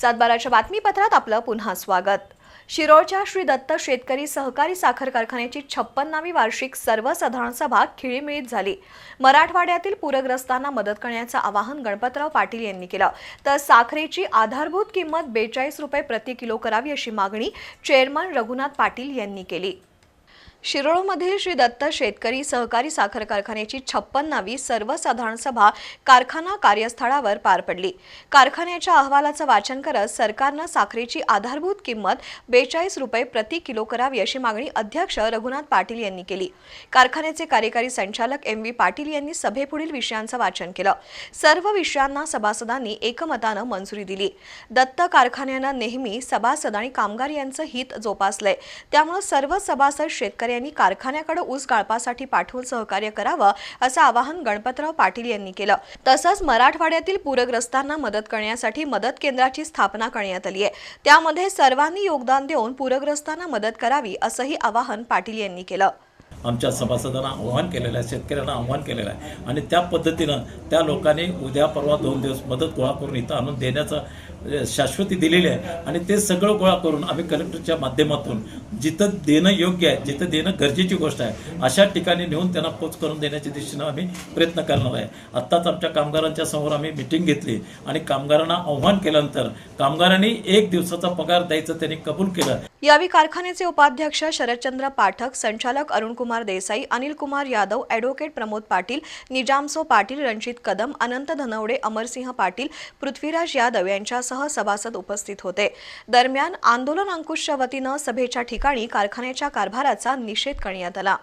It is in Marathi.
सातबाराच्या बातमीपत्रात आपलं पुन्हा स्वागत. शिरोळच्या श्री दत्त शेतकरी सहकारी साखर कारखान्याची छप्पन्नावी वार्षिक सर्वसाधारण सभा खिळीमिळीत झाली. मराठवाड्यातील पूरग्रस्तांना मदत करण्याचं आवाहन गणपतराव पाटील यांनी केलं. तर साखरेची आधारभूत किंमत बेचाळीस रुपये प्रति किलो करावी अशी मागणी चेअरमन रघुनाथ पाटील यांनी केली. शिरोळमधील श्री दत्त शेतकरी सहकारी साखर कारखान्याची छप्पन्नावी सर्वसाधारण सभा कारखाना कार्यस्थळावर पार पडली. कारखान्याच्या अहवालाचं वाचन करत सरकारनं साखरेची आधारभूत किंमत बेचाळीस रुपये प्रति किलो करावी अशी मागणी अध्यक्ष रघुनाथ पाटील यांनी केली. कारखान्याचे कार्यकारी संचालक एम व्ही पाटील यांनी सभेपुढील विषयांचं वाचन केलं. सर्व विषयांना सभासदांनी एकमतानं मंजुरी दिली. दत्त कारखान्यानं नेहमी सभासद आणि कामगार यांचं हित जोपासलंय. त्यामुळे सर्व सभासद शेतकरी शेतकऱ्यांनी कारखान्याकडे ऊस गाळपासाठी पाठवून सहकार्य करावं असं आवाहन गणपतराव पाटील यांनी केलं. तसंच मराठवाड्यातील पूरग्रस्तांना मदत करण्यासाठी मदत केंद्राची स्थापना करण्यात आली आहे. त्यामध्ये सर्वांनी योगदान देऊन पूरग्रस्तांना मदत करावी असंही आवाहन पाटील यांनी केलं. आमच्या सभासदांना आव्हान केलेलं आहे शेतकऱ्यांना आव्हान केलेलं आहे. आणि त्या पद्धतीनं त्या लोकांनी उद्या परवा दोन दिवस मदत गोळा करून इथं आणून देण्याचं म्हणजे शाश्वती दिलेली आहे. आणि ते सगळं गोळा करून आम्ही कलेक्टरच्या माध्यमातून जिथं देणं योग्य आहे जिथं देणं गरजेची गोष्ट आहे अशा ठिकाणी नेऊन त्यांना पोच करून देण्याच्या दिशेनं आम्ही प्रयत्न करणार आहे. आत्ताच आमच्या कामगारांच्या समोर आम्ही मिटिंग घेतली आणि कामगारांना आव्हान केल्यानंतर कामगारांनी एक दिवसाचा पगार द्यायचं त्यांनी कबूल केलं. यावेळी कारखान्याचे उपाध्यक्ष शरदचंद्र पाठक संचालक अरुणकुमार देसाई अनिल कुमार यादव ॲडव्होकेट प्रमोद पाटील निजामसो पाटील रणजित कदम अनंत धनवडे अमरसिंह पाटील पृथ्वीराज यादव यांच्यासह सभासद उपस्थित होते. दरम्यान आंदोलन अंकुशच्या वतीनं सभेच्या ठिकाणी कारखान्याच्या कारभाराचा निषेध करण्यात आला.